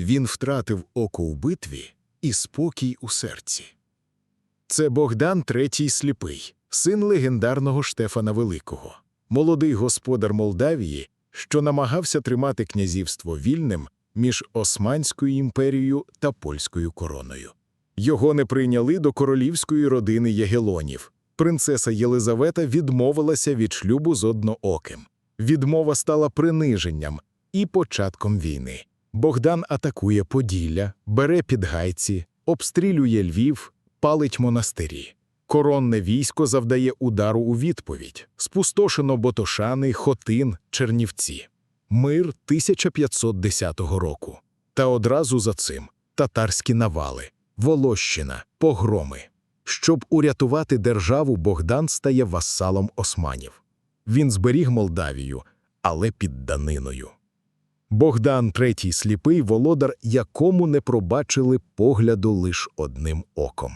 Він втратив око у битві і спокій у серці. Це Богдан III сліпий, син легендарного Штефана Великого, молодий господар Молдавії, що намагався тримати князівство вільним між Османською імперією та польською короною. Його не прийняли до королівської родини Єгелонів. Принцеса Єлизавета відмовилася від шлюбу з однооким. Відмова стала приниженням і початком війни. Богдан атакує Поділля, бере підгайці, обстрілює Львів, палить монастирі. Коронне військо завдає удару у відповідь. Спустошено Ботошани, Хотин, Чернівці. Мир 1510 року. Та одразу за цим татарські навали, Волощина, погроми. Щоб урятувати державу, Богдан стає васалом османів. Він зберіг Молдавію, але під даниною. Богдан третій сліпий володар, якому не пробачили погляду лиш одним оком.